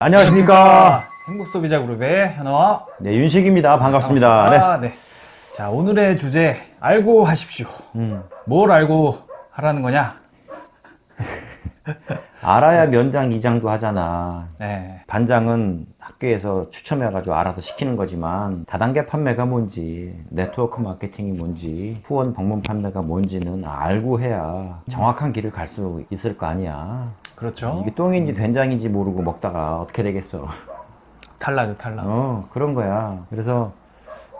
안녕하십니까. 행복소비자 그룹의 현아 네, 윤식입니다. 반갑습니다. 네. 아, 네. 자 오늘의 주제 알고 하십시오. 음, 뭘 알고 하라는 거냐? 알아야 면장 이장도 하잖아. 네. 반장은 학교에서 추첨해가지고 알아서 시키는 거지만 다단계 판매가 뭔지 네트워크 마케팅이 뭔지 후원 방문 판매가 뭔지는 알고 해야 정확한 길을 갈 수 있을 거 아니야. 그렇죠. 이게 똥인지 된장인지 모르고 먹다가 어떻게 되겠어. 탈락이 탈락. 어, 그런 거야. 그래서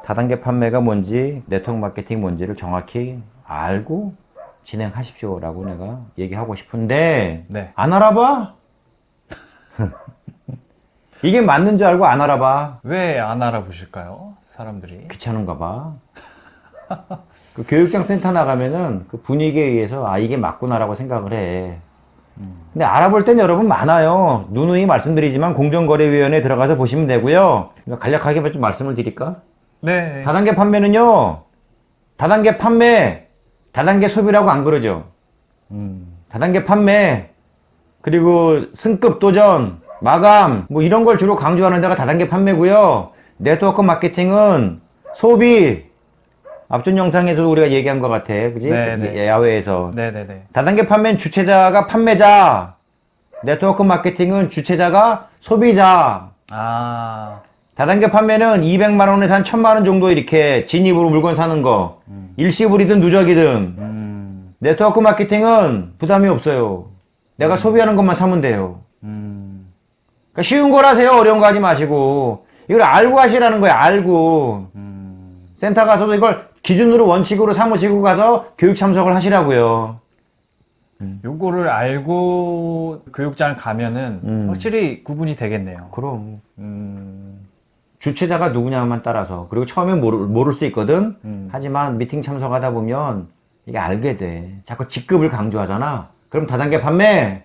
다단계 판매가 뭔지, 네트워크 마케팅 뭔지를 정확히 알고 진행하십시오라고 내가 얘기하고 싶은데, 네. 안 알아봐? 이게 맞는 줄 알고 안 알아봐. 왜 안 알아보실까요? 사람들이. 귀찮은가 봐. 그 교육장 센터 나가면은 그 분위기에 의해서 아, 이게 맞구나라고 생각을 해. 근데 알아볼 땐 여러분 많아요. 누누이 말씀드리지만 공정거래위원회에 들어가서 보시면 되고요. 간략하게 좀 말씀을 드릴까? 네. 다단계 판매는요, 다단계 판매, 다단계 소비라고 안 그러죠. 음. 다단계 판매, 그리고 승급 도전, 마감, 뭐 이런 걸 주로 강조하는 데가 다단계 판매고요. 네트워크 마케팅은 소비, 앞전 영상에서도 우리가 얘기한 것 같아. 그지? 네네. 야외에서. 네네네. 다단계 판매는 주체자가 판매자, 네트워크 마케팅은 주체자가 소비자, 아. 다단계 판매는 200만 원에서 한 1000만 원 정도 이렇게 진입으로 물건 사는 거. 음. 일시불이든 누적이든. 음. 네트워크 마케팅은 부담이 없어요. 내가 소비하는 것만 사면 돼요. 음. 그러니까 쉬운 거라세요. 어려운 거 하지 마시고. 이걸 알고 하시라는 거예요. 알고. 음. 센터 가서도 이걸 기준으로 원칙으로 삼으시고 가서 교육 참석을 하시라고요. 요거를 알고 교육장을 가면은 음. 확실히 구분이 되겠네요. 그럼. 음. 주체자가 누구냐만 따라서. 그리고 처음엔 모를, 모를 수 있거든. 음. 하지만 미팅 참석하다 보면 이게 알게 돼. 자꾸 직급을 강조하잖아. 그럼 다단계 판매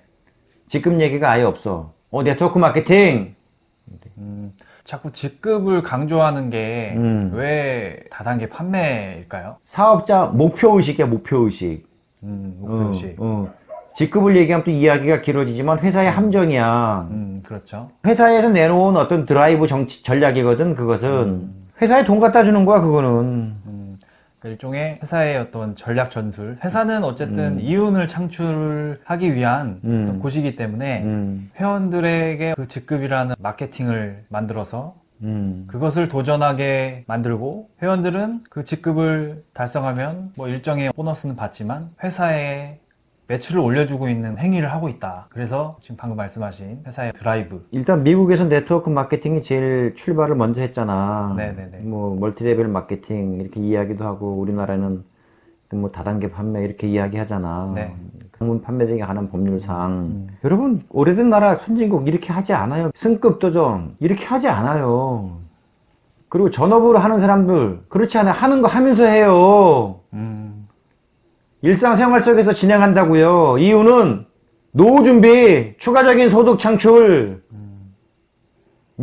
직급 얘기가 아예 없어. 어 네트워크 마케팅. 음, 자꾸 직급을 강조하는 게왜 음. 다단계 판매일까요? 사업자 목표 의식이야 목표 의식. 음, 목표식. 어, 어. 직급을 얘기하면 또 이야기가 길어지지만 회사의 함정이야. 음, 그렇죠. 회사에서 내놓은 어떤 드라이브 정치, 전략이거든. 그것은 음. 회사에 돈 갖다 주는 거야. 그거는. 음, 그 일종의 회사의 어떤 전략 전술. 회사는 어쨌든 음. 이윤을 창출하기 위한 음. 어떤 곳이기 때문에 음, 회원들에게 그 직급이라는 마케팅을 만들어서 음. 그것을 도전하게 만들고 회원들은 그 직급을 달성하면 뭐 일정의 보너스는 받지만 회사에 매출을 올려주고 있는 행위를 하고 있다. 그래서 지금 방금 말씀하신 회사의 드라이브. 일단 미국에서 네트워크 마케팅이 제일 출발을 먼저 했잖아. 네네네. 뭐 멀티레벨 마케팅 이렇게 이야기도 하고 우리나라는 뭐 다단계 판매 이렇게 이야기하잖아. 네. 방문 판매 등에 관한 법률상 음. 여러분 오래된 나라 선진국 이렇게 하지 않아요. 승급 도전 이렇게 하지 않아요. 그리고 전업으로 하는 사람들 그렇지 않아요. 하는 거 하면서 해요. 음. 일상생활 속에서 진행한다고요. 이유는 노후 준비, 추가적인 소득 창출.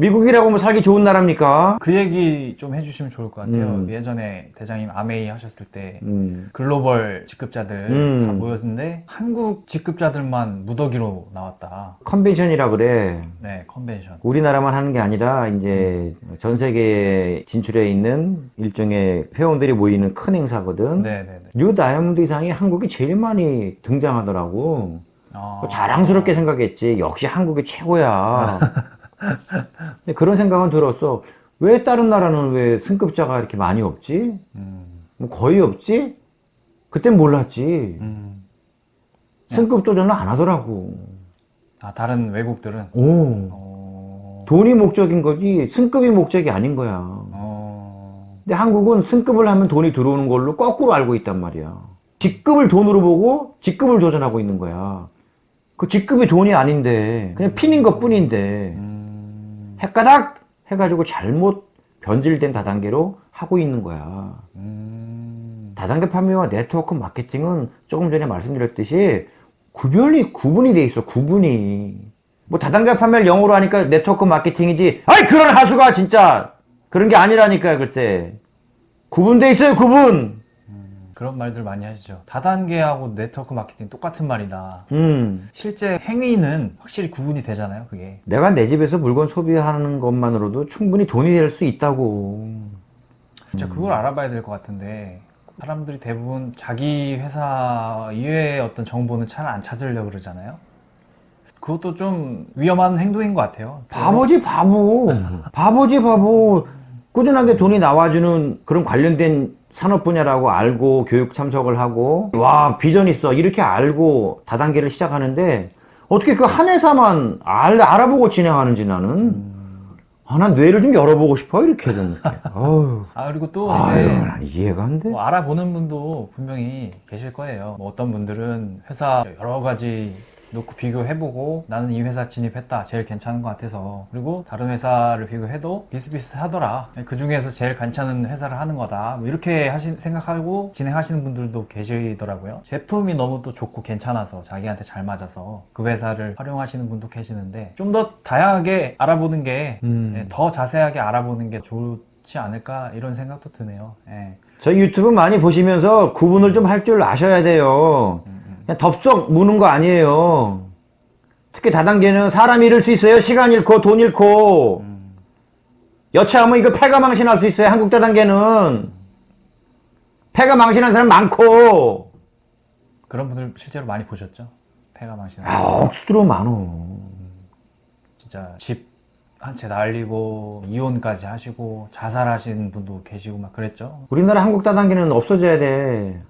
미국이라고 뭐 살기 좋은 나라입니까? 그 얘기 좀 해주시면 좋을 것 같아요. 음. 예전에 대장님 아메이 하셨을 때 음, 글로벌 직급자들 음. 다 모였는데 한국 직급자들만 무더기로 나왔다. 컨벤션이라 그래. 네, 컨벤션. 우리나라만 하는 게 아니라 이제 전 세계에 진출해 있는 일종의 회원들이 모이는 큰 행사거든. 네 네 네. 뉴 다이아몬드 이상이 한국이 제일 많이 등장하더라고. 아. 뭐 자랑스럽게 생각했지. 역시 한국이 최고야. 그런 생각은 들었어. 왜 다른 나라는 왜 승급자가 이렇게 많이 없지? 음. 뭐 거의 없지? 그땐 몰랐지. 음. 승급 도전을 안 하더라고. 아, 다른 외국들은? 오. 어... 돈이 목적인 거지 승급이 목적이 아닌 거야. 어... 근데 한국은 승급을 하면 돈이 들어오는 걸로 거꾸로 알고 있단 말이야. 직급을 돈으로 보고 직급을 도전하고 있는 거야. 그 직급이 돈이 아닌데 그냥 피는 것 뿐인데 음... 헷가닥 해가지고 잘못 변질된 다단계로 하고 있는 거야. 음... 다단계 판매와 네트워크 마케팅은 조금 전에 말씀드렸듯이 구별이 구분이 돼 있어 구분이. 뭐 다단계 판매를 영어로 하니까 네트워크 마케팅이지. 아이 그런 하수가 진짜 그런 게 아니라니까요 글쎄. 구분돼 있어요 구분 그런 말들 많이 하시죠. 다단계하고 네트워크 마케팅 똑같은 말이다. 음. 실제 행위는 확실히 구분이 되잖아요, 그게. 내가 내 집에서 물건 소비하는 것만으로도 충분히 돈이 될 수 있다고. 진짜 그걸 알아봐야 될 것 같은데 사람들이 대부분 자기 회사 이외의 어떤 정보는 잘 안 찾으려고 그러잖아요. 그것도 좀 위험한 행동인 것 같아요. 바보지 바보. 바보지 바보. 꾸준하게 돈이 나와주는 그런 관련된 산업 분야라고 알고 교육 참석을 하고 와 비전 있어 이렇게 알고 다단계를 시작하는데 어떻게 그 한 회사만 알, 알아보고 진행하는지 나는 아, 난 뇌를 좀 열어보고 싶어 이렇게 좀 어휴 아 그리고 또 아유 이제 난 이해가 안 돼. 뭐 알아보는 분도 분명히 계실 거예요. 뭐 어떤 분들은 회사 여러 가지 놓고 비교해보고 나는 이 회사 진입했다 제일 괜찮은 것 같아서 그리고 다른 회사를 비교해도 비슷비슷하더라 그 중에서 제일 괜찮은 회사를 하는 거다 뭐 이렇게 하시, 생각하고 진행하시는 분들도 계시더라고요 제품이 너무 또 좋고 괜찮아서 자기한테 잘 맞아서 그 회사를 활용하시는 분도 계시는데 좀 더 다양하게 알아보는 게 음. 예, 더 자세하게 알아보는 게 좋지 않을까 이런 생각도 드네요 예. 저희 유튜브 많이 보시면서 구분을 좀 할 줄 아셔야 돼요. 음, 음. 그냥 덥석 무는 거 아니에요. 특히 다단계는 사람 잃을 수 있어요. 시간 잃고 돈 잃고 음. 여차하면 이거 패가 망신할 수 있어요. 한국 다단계는 패가 망신한 사람 많고 그런 분들 실제로 많이 보셨죠? 폐가 망신하는 아 억수로 많어. 진짜 집 한 채 날리고 이혼까지 하시고 자살하신 분도 계시고 막 그랬죠. 우리나라 한국 다단계는 없어져야 돼.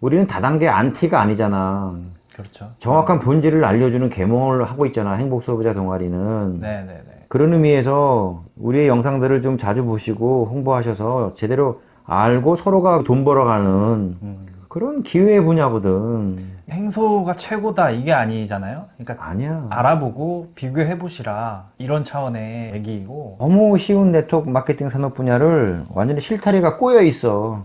우리는 다단계 안티가 아니잖아. 그렇죠. 정확한 본질을 알려주는 계몽을 하고 있잖아. 행복 소비자 동아리는. 네네네. 그런 의미에서 우리의 영상들을 좀 자주 보시고 홍보하셔서 제대로 알고 서로가 돈 벌어가는 음. 그런 기회 분야거든. 행소가 최고다 이게 아니잖아요. 그러니까 아니야. 알아보고 비교해 보시라 이런 차원의 얘기이고 너무 쉬운 네트워크 마케팅 산업 분야를 완전히 실타리가 꼬여 있어.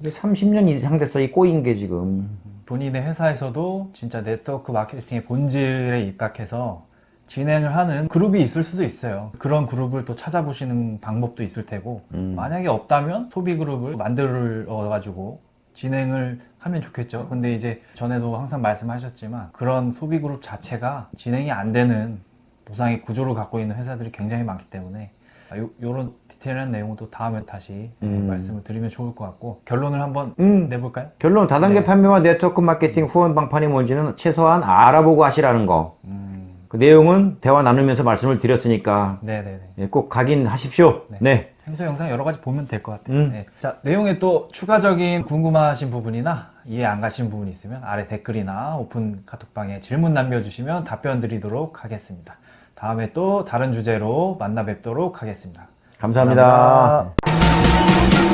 이게 30년 이상 됐어, 이 꼬인 게 지금. 본인의 회사에서도 진짜 네트워크 마케팅의 본질에 입각해서 진행을 하는 그룹이 있을 수도 있어요. 그런 그룹을 또 찾아보시는 방법도 있을 테고 음. 만약에 없다면 소비 그룹을 만들어 가지고 진행을 하면 좋겠죠. 근데 이제 전에도 항상 말씀하셨지만 그런 소비 그룹 자체가 진행이 안 되는 보상의 구조를 갖고 있는 회사들이 굉장히 많기 때문에 아, 요, 요런 디테일한 내용은 또 다음에 다시 음. 말씀을 드리면 좋을 것 같고 결론을 한번 음. 내볼까요? 결론, 다단계 네. 판매와 네트워크 마케팅 후원 방판이 뭔지는 최소한 알아보고 하시라는 거. 음, 그 내용은 대화 나누면서 말씀을 드렸으니까 네네네. 예, 꼭 확인하십시오. 네. 네. 행사 영상 여러 가지 보면 될 것 같아요. 음. 네. 자, 내용에 또 추가적인 궁금하신 부분이나 이해 안 가신 부분이 있으면 아래 댓글이나 오픈 카톡방에 질문 남겨주시면 답변 드리도록 하겠습니다. 다음에 또 다른 주제로 만나 뵙도록 하겠습니다. 감사합니다. 감사합니다.